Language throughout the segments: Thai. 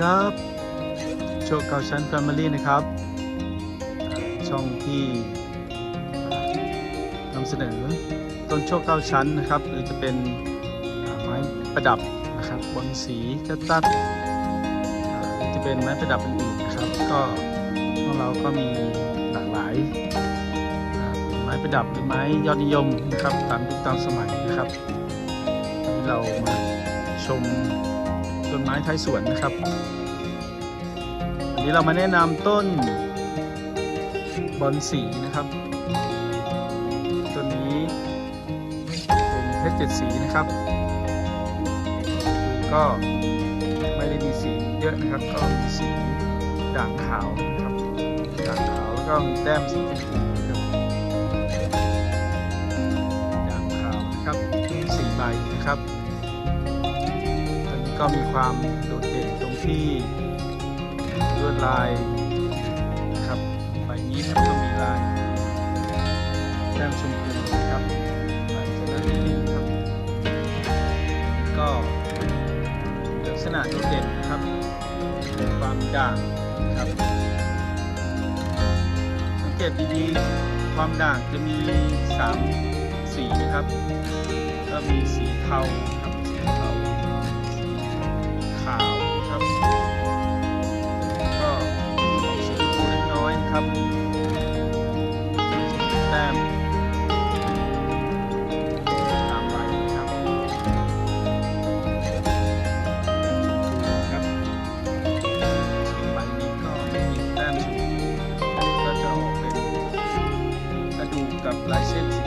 ครับโชคเกาชั้น Family นะครับ ช่องที่นำเสนอต้นโชคเก้าชั้นนะครับ หรือจะเป็นไม้ประดับนะครับบนสีแคตตัสอ่าหรือจะเป็นไม้ประดับอื่นๆนะครับ ก็ของเราก็มีหลากหลายเป็นไม้ประดับหรือไม้ยอดนิยมนะครับ ตามยุคตามสมัยนะครับวันนี้เรามาชม ต้นไม้ท้ายสวนนะครับวันนี้เรามาแนะนำต้นบอนสีนะครับต้นนี้เป็นเพชรเจ็ดสีนะครับ ก็ไม่ได้มีสีเยอะนะครับ ก็มีสีด่างขาวนะครับด่างขาวแล้วก็มีแต้มสีชมพูด่างขาวนะครับสี่ใบนะครับ ก็มีความโดดเด่นตรงที่ลวดลายนะครับใบนี้ครับก็มีลายแต้มชมพูนะครับลายเจริญลิงครับ ก็ลักษณะโดดเด่นนะครับเป็นความด่างนะครับ สังเกตดีๆความด่างจะมี 3 สีนะครับ ก็มีสีเทา กระ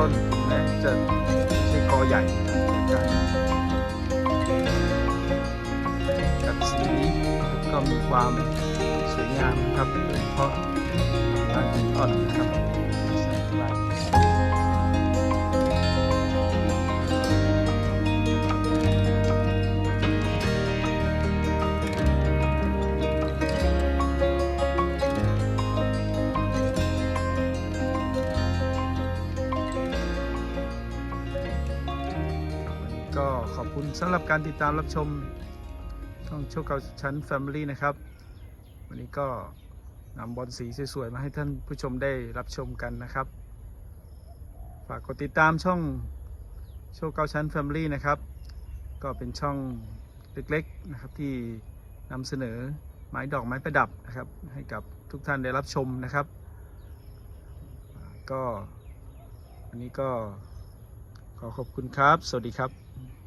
ต้นถึงแม้จะไม่ใช่กอใหญ่กับแต่การกัดสีก็มีความสวยงามนะครับเพราะลายหินอ่อนนะครับ ก็ขอบคุณสำหรับการติดตามรับชมช่องโชคเก่าชั้น Family นะครับ วันนี้ก็นำบอลสีสวยๆ มาให้ท่านผู้ชมได้รับชมกันนะครับ ฝากกดติดตามช่องโชคเก่าชั้น Family นะครับ ก็เป็นช่องเล็กๆนะครับที่นำเสนอไม้ดอกไม้ประดับนะครับ ให้กับทุกท่านได้รับชมนะครับ ก็วันนี้ก็ ขอขอบคุณครับ สวัสดีครับ